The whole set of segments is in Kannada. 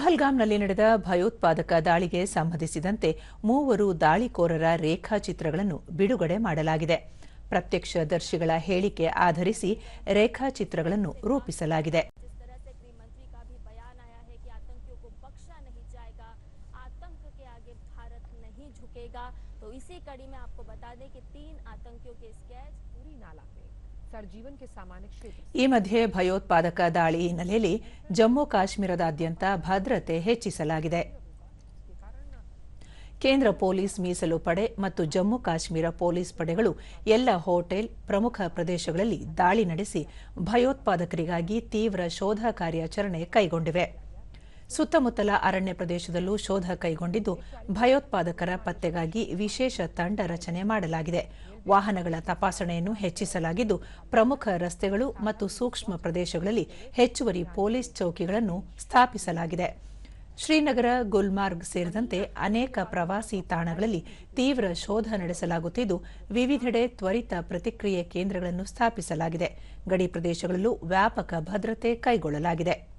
ಪಹಲ್ಗಾಮ್ನಲ್ಲಿ ನಡೆದ ಭಯೋತ್ಪಾದಕ ದಾಳಿಗೆ ಸಂಬಂಧಿಸಿದಂತೆ ಮೂವರು ದಾಳಿಕೋರರ ರೇಖಾಚಿತ್ರಗಳನ್ನು ಬಿಡುಗಡೆ ಮಾಡಲಾಗಿದೆ ಪ್ರತ್ಯಕ್ಷದರ್ಶಿಗಳ ಹೇಳಿಕೆ ಆಧರಿಸಿ ರೇಖಾಚಿತ್ರಗಳನ್ನು ರೂಪಿಸಲಾಗಿದೆ जिस तरह से गृह मंत्री का भी बयान आया है कि आतंकियों को बख्शा नहीं जाएगा आतंक के आगे भारत नहीं झुकेगा तो इसी कड़ी में आपको बता दें कि तीन आतंकियों के स्केच पूरी नाला में ಈ ಮಧ್ಯೆ ಭಯೋತ್ಪಾದಕ ದಾಳಿ ಹಿನ್ನೆಲೆಯಲ್ಲಿ ಜಮ್ಮು ಕಾಶ್ಮೀರದಾದ್ಯಂತ ಭದ್ರತೆ ಹೆಚ್ಚಿಸಲಾಗಿದೆ. ಕೇಂದ್ರ ಪೊಲೀಸ್ ಮೀಸಲು ಪಡೆ ಮತ್ತು ಜಮ್ಮು ಕಾಶ್ಮೀರ ಪೊಲೀಸ್ ಪಡೆಗಳು ಎಲ್ಲ ಹೋಟೆಲ್, ಪ್ರಮುಖ ಪ್ರದೇಶಗಳಲ್ಲಿ ದಾಳಿ ನಡೆಸಿ ಭಯೋತ್ಪಾದಕರಿಗಾಗಿ ತೀವ್ರ ಶೋಧ ಕಾರ್ಯಾಚರಣೆ ಕೈಗೊಂಡಿವೆ. ಸುತ್ತಮುತ್ತಲ ಅರಣ್ಯ ಪ್ರದೇಶದಲ್ಲೂ ಶೋಧ ಕೈಗೊಂಡಿದ್ದು ಭಯೋತ್ಪಾದಕರ ಪತ್ತೆಗಾಗಿ ವಿಶೇಷ ತಂಡ ರಚನೆ ಮಾಡಲಾಗಿದೆ. ವಾಹನಗಳ ತಪಾಸಣೆಯನ್ನು ಹೆಚ್ಚಿಸಲಾಗಿದ್ದು ಪ್ರಮುಖ ರಸ್ತೆಗಳು ಮತ್ತು ಸೂಕ್ಷ್ಮ ಪ್ರದೇಶಗಳಲ್ಲಿ ಹೆಚ್ಚುವರಿ ಪೊಲೀಸ್ ಚೌಕಿಗಳನ್ನು ಸ್ಥಾಪಿಸಲಾಗಿದೆ. ಶ್ರೀನಗರ ಗುಲ್ಮಾರ್ಗ್ ಸೇರಿದಂತೆ ಅನೇಕ ಪ್ರವಾಸಿ ತಾಣಗಳಲ್ಲಿ ತೀವ್ರ ಶೋಧ ನಡೆಸಲಾಗುತ್ತಿದ್ದು, ವಿವಿಧೆಡೆ ತ್ವರಿತ ಪ್ರತಿಕ್ರಿಯೆ ಕೇಂದ್ರಗಳನ್ನು ಸ್ಥಾಪಿಸಲಾಗಿದೆ. ಗಡಿ ಪ್ರದೇಶಗಳಲ್ಲೂ ವ್ಯಾಪಕ ಭದ್ರತೆ ಕೈಗೊಳ್ಳಲಾಗಿದೆ.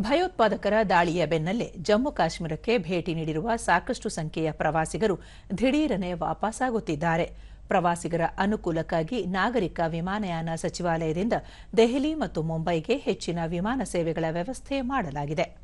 ಭಯೋತ್ಪಾದಕರ ದಾಳಿಯ ಬೆನ್ನಲ್ಲೇ ಜಮ್ಮು ಕಾಶ್ಮೀರಕ್ಕೆ ಭೇಟಿ ನೀಡಿರುವ ಸಾಕಷ್ಟು ಸಂಖ್ಯೆಯ ಪ್ರವಾಸಿಗರು ದಿಢೀರನೆ ವಾಪಸ್ಸಾಗುತ್ತಿದ್ದಾರೆ ಪ್ರವಾಸಿಗರ ಅನುಕೂಲಕ್ಕಾಗಿ ನಾಗರಿಕ ವಿಮಾನಯಾನ ಸಚಿವಾಲಯದಿಂದ ದೆಹಲಿ ಮತ್ತು ಮುಂಬೈಗೆ ಹೆಚ್ಚಿನ ವಿಮಾನ ಸೇವೆಗಳ ವ್ಯವಸ್ಥೆ ಮಾಡಲಾಗಿದೆ.